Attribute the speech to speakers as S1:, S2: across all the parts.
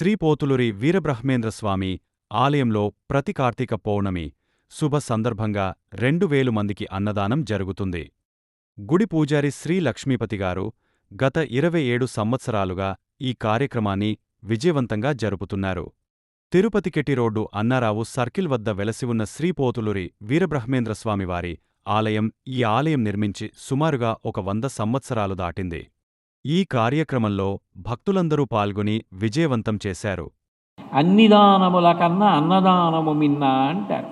S1: శ్రీపోతులురి వీరబ్రహ్మేంద్రస్వామి ఆలయంలో ప్రతి కార్తీక పౌర్ణమి శుభ సందర్భంగా రెండు వేలు మందికి అన్నదానం జరుగుతుంది. గుడి పూజారి శ్రీ లక్ష్మీపతి గారు గత ఇరవై ఏడు సంవత్సరాలుగా ఈ కార్యక్రమాన్ని విజయవంతంగా జరుపుతున్నారు. తిరుపతికెటి రోడ్డు అన్నారావు సర్కిల్ వద్ద వెలసి ఉన్న శ్రీపోతులూరి వీరబ్రహ్మేంద్రస్వామివారి ఆలయం ఈ ఆలయం నిర్మించి సుమారుగా ఒక వంద సంవత్సరాలు దాటింది. ఈ కార్యక్రమంలో భక్తులందరూ పాల్గొని విజయవంతం చేశారు.
S2: అన్ని దానముల కన్నా అన్నదానము మిన్న అంటారు.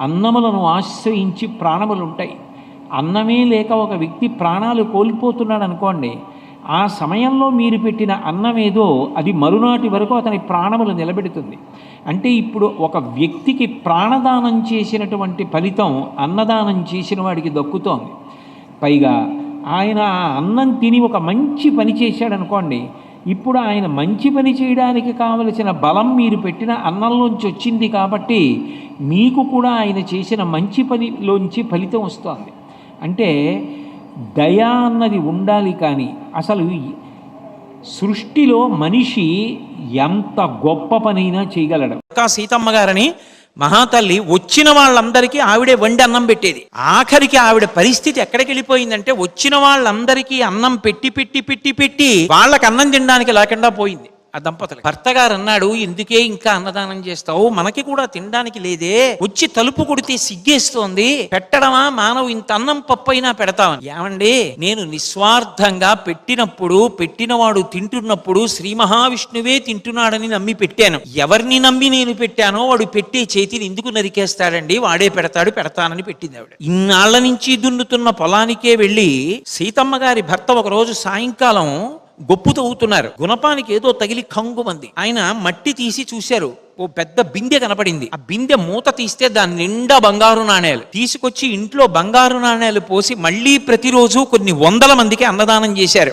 S2: అన్నములను ఆశ్రయించి ప్రాణములు ఉంటాయి అన్నమే లేక ఒక వ్యక్తి ప్రాణాలు కోల్పోతున్నాడు అనుకోండి ఆ సమయంలో మీరు పెట్టిన అన్నమేదో అది మరునాటి వరకు అతని ప్రాణములు నిలబెడుతుంది. అంటే ఇప్పుడు ఒక వ్యక్తికి ప్రాణదానం చేసినటువంటి ఫలితం అన్నదానం చేసిన వాడికి దక్కుతోంది. పైగా ఆయన ఆ అన్నం తిని ఒక మంచి పని చేశాడనుకోండి ఇప్పుడు ఆయన మంచి పని చేయడానికి కావలసిన బలం మీరు పెట్టిన అన్నంలోంచి వచ్చింది కాబట్టి మీకు కూడా ఆయన చేసిన మంచి పనిలోంచి ఫలితం వస్తుంది. అంటే దయ అన్నది ఉండాలి కానీ అసలు సృష్టిలో మనిషి ఎంత గొప్ప పనైనా చేయగలడు.
S3: సీతమ్మ గారని మహాతల్లి వచ్చిన వాళ్ళందరికీ ఆవిడే వండి అన్నం పెట్టేది. ఆఖరికి ఆవిడ పరిస్థితి ఎక్కడికి వెళ్ళిపోయిందంటే వచ్చిన వాళ్ళందరికీ అన్నం పెట్టి పెట్టి పెట్టి పెట్టి వాళ్ళకి అన్నం తినడానికి లేకుండా పోయింది. ఆ దంపతులు భర్త గారు అన్నాడు ఎందుకే ఇంకా అన్నదానం చేస్తావు? మనకి కూడా తినడానికి లేదే. వచ్చి తలుపు కొడితే సిగ్గేస్తోంది. పెట్టడమా? మానవు ఇంత అన్నం పప్పైనా పెడతామని. ఏమండి నేను నిస్వార్థంగా పెట్టినప్పుడు పెట్టినవాడు తింటున్నప్పుడు శ్రీ మహావిష్ణువే తింటున్నాడని నమ్మి పెట్టాను. ఎవరిని నమ్మి నేను పెట్టానో వాడు పెట్టే చేతిని ఎందుకు నరికేస్తాడండి? వాడే పెడతాడు పెడతానని పెట్టింది ఆవిడ. ఇన్నాళ్ళ నుంచి దున్నుతున్న పొలానికే వెళ్ళి సీతమ్మ గారి భర్త ఒక రోజు సాయంకాలం గొప్పు తవ్వుతున్నారు. గుణపానికి ఏదో తగిలి కంగుమంది ఆయన మట్టి తీసి చూశారు. ఓ పెద్ద బిందె కనపడింది. ఆ బిందె మూత తీస్తే దాని నిండా బంగారు నాణేలు. తీసుకొచ్చి ఇంట్లో బంగారు నాణేలు పోసి మళ్ళీ ప్రతిరోజు కొన్ని వందల మందికి అన్నదానం చేశారు.